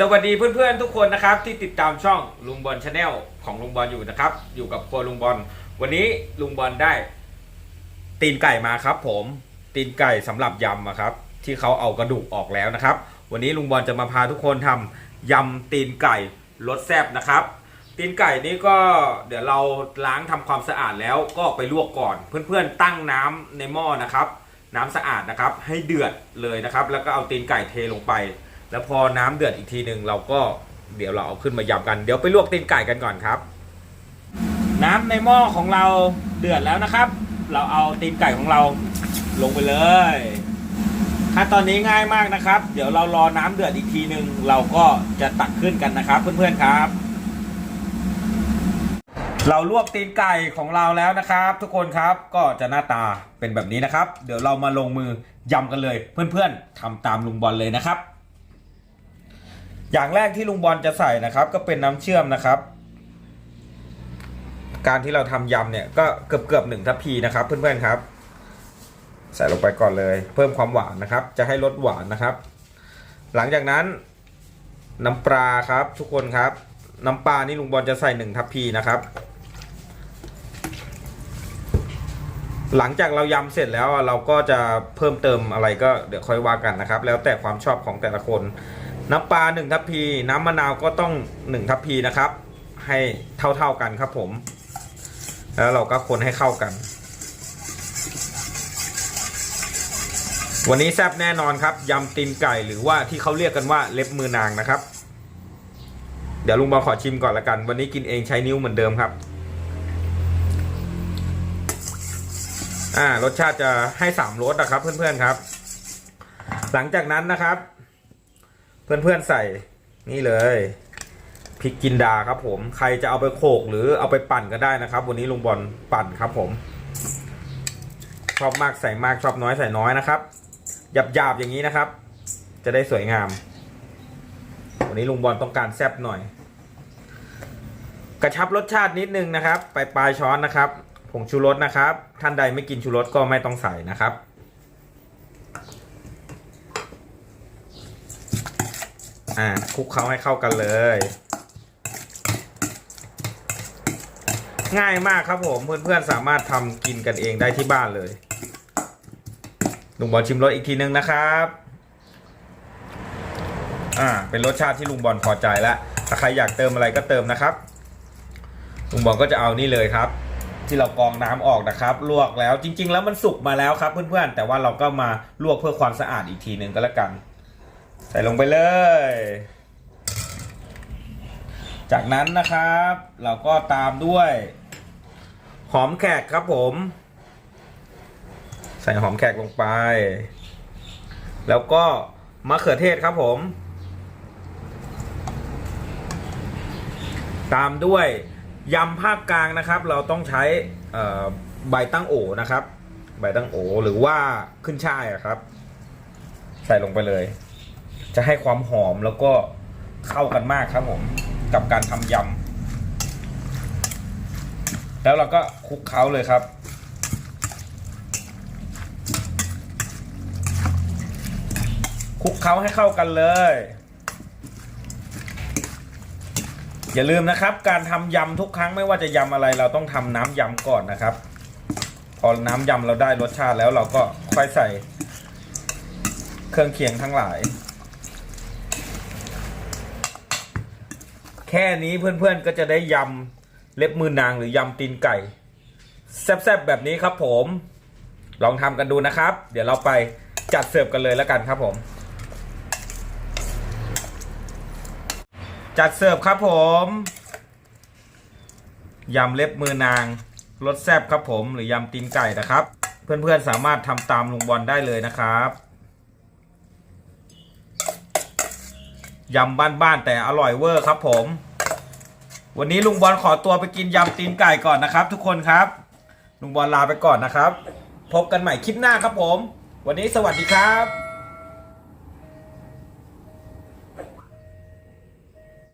สวัสดีเพื่อนๆทุกคนนะครับที่ติดตามช่องลุงบอลชาแนลของลุงบอลอยู่นะครับ อยู่กับครัวลุงบอลวันนี้ลุงบอลได้ ตีนไก่มาครับ ผมตีนไก่สำหรับยำอะครับ ที่เขาเอากระดูกออกแล้วนะครับ วันนี้ลุงบอลจะมาพาทุกคนทำยำตีนไก่รสแซ่บนะครับ ตีนไก่นี่ก็เดี๋ยวเราล้างทำความสะอาดแล้วก็ไปลวกก่อน เพื่อนๆตั้งน้ำในหม้อนะครับ น้ำสะอาดนะครับ ให้เดือดเลยนะครับ แล้วก็เอาตีนไก่เทลงไป แล้วพอน้ำเดือดอีกทีหนึ่งเราก็เดี๋ยวเราเอาขึ้นมายำกัน เดี๋ยวไปลวกตีนไก่กันก่อนครับ น้ำในหม้อของเราเดือดแล้วนะครับ เราเอาตีนไก่ของเราลงไปเลยขั้นตอนนี้ง่ายมากนะครับ เดี๋ยวเรารอน้ำเดือดอีกทีหนึ่งเราก็จะตักขึ้นกันนะครับ เพื่อนๆครับ เราลวกตีนไก่ของเราแล้วนะครับ ทุกคนครับก็จะหน้าตาเป็นแบบนี้นะครับ เดี๋ยวเรามาลงมือยำกันเลย เพื่อนๆทำตามลุงบอลเลยนะครับ อย่างแรกที่ลุงบอลจะใส่นะครับ ก็เป็นน้ำเชื่อมนะครับ การที่เราทำยำเนี่ยก็เกือบเกือบๆหนึ่งทัพพีนะครับ เพื่อนๆครับ ใส่ลงไปก่อนเลย เพิ่มความหวานนะครับ จะให้รสหวานนะครับ หลังจากนั้น น้ำปลาครับทุกคนครับ น้ำปลานี่ลุงบอลจะใส่หนึ่งทัพพีนะครับหลังจากเรายำเสร็จแล้วเราก็จะเพิ่มเติมอะไรก็เดี๋ยวค่อยว่ากันนะครับ แล้วแต่ความชอบของแต่ละคน น้ำปลาหนึ่งทัพพี น้ำมะนาวก็ต้องหนึ่งทัพพีนะครับ ให้เท่าๆกันครับผม แล้วเราก็คนให้เข้ากัน วันนี้แซ่บแน่นอนครับยำตีนไก่หรือว่าที่เขาเรียกกันว่าเล็บมือนางนะครับ เดี๋ยวลุงบอลขอชิมก่อนละกัน วันนี้กินเองใช้นิ้วเหมือนเดิมครับอ่ารสชาติจะให้สามรสนะครับเพื่อนๆครับ หลังจากนั้นนะครับ เพื่อนๆใส่นี่เลยพริกจินดาครับผมใครจะเอาไปโขกหรือเอาไปปั่นก็ได้นะครับ วันนี้ลุงบอลปั่นครับผม ชอบมากใส่มากชอบน้อยใส่น้อยนะครับหยาบๆอย่างนี้นะครับ จะได้สวยงาม วันนี้ลุงบอลต้องการแซ่บหน่อย กระชับรสชาตินิดนึงนะครับ ไปปลายช้อนนะครับผงชูรสนะครับ ท่านใดไม่กินชูรสก็ไม่ต้องใส่นะครับ อ่าคลุกเคล้าให้เข้ากันเลย ง่ายมากครับผมเพื่อนๆสามารถทำกินกันเองได้ที่บ้านเลยลุงบอลชิมรสอีกทีนึงนะครับ อ่า เป็นรสชาติที่ลุงบอลพอใจแล้วถ้าใครอยากเติมอะไรก็เติมนะครับ ลุงบอลก็จะเอานี่เลยครับ ที่เรากรองน้ำออกนะครับ ลวกแล้วจริง ๆ แล้วมันสุกมาแล้วครับเพื่อนๆ แต่ว่าเราก็มาลวกเพื่อความสะอาดอีกทีหนึ่งก็แล้วกัน ใส่ลงไปเลย จากนั้นนะครับ เราก็ตามด้วย หอมแขกครับผม ใส่หอมแขกลงไป แล้วก็มะเขือเทศครับผม ตามด้วยยำภาคกลางนะครับ เราต้องใช้ใบตั้งโอนะครับ ใบตั้งโอหรือว่าขึ้นช่ายครับ ใส่ลงไปเลย จะให้ความหอมแล้วก็เข้ากันมากครับผมกับการทำยำแล้วเราก็คลุกเคล้าเลยครับ คลุกเคล้าให้เข้ากันเลย อย่าลืมนะครับ การทำยำทุกครั้งไม่ว่าจะยำอะไรเราต้องทำน้ำยำก่อนนะครับ พอน้ำยำเราได้รสชาติแล้วเราก็ค่อยใส่เครื่องเคียงทั้งหลาย แค่นี้เพื่อนๆก็จะได้ยำเล็บมือนางหรือยำตีนไก่ แซ่บๆแบบนี้ครับผม ลองทำกันดูนะครับ เดี๋ยวเราไปจัดเสิร์ฟกันเลยแล้วกันครับผม จัดเสิร์ฟครับผมยำเล็บมือนางรสแซ่บครับผม หรือยำตีนไก่นะครับ เพื่อนๆสามารถทำตามลุงบอลได้เลยนะครับยำบ้านๆแต่อร่อยเวอร์ครับผม วันนี้ลุงบอลขอตัวไปกินยำตีนไก่ก่อนนะครับ ทุกคนครับ ลุงบอลลาไปก่อนนะครับ พบกันใหม่คลิปหน้าครับผม วันนี้สวัสดีครับ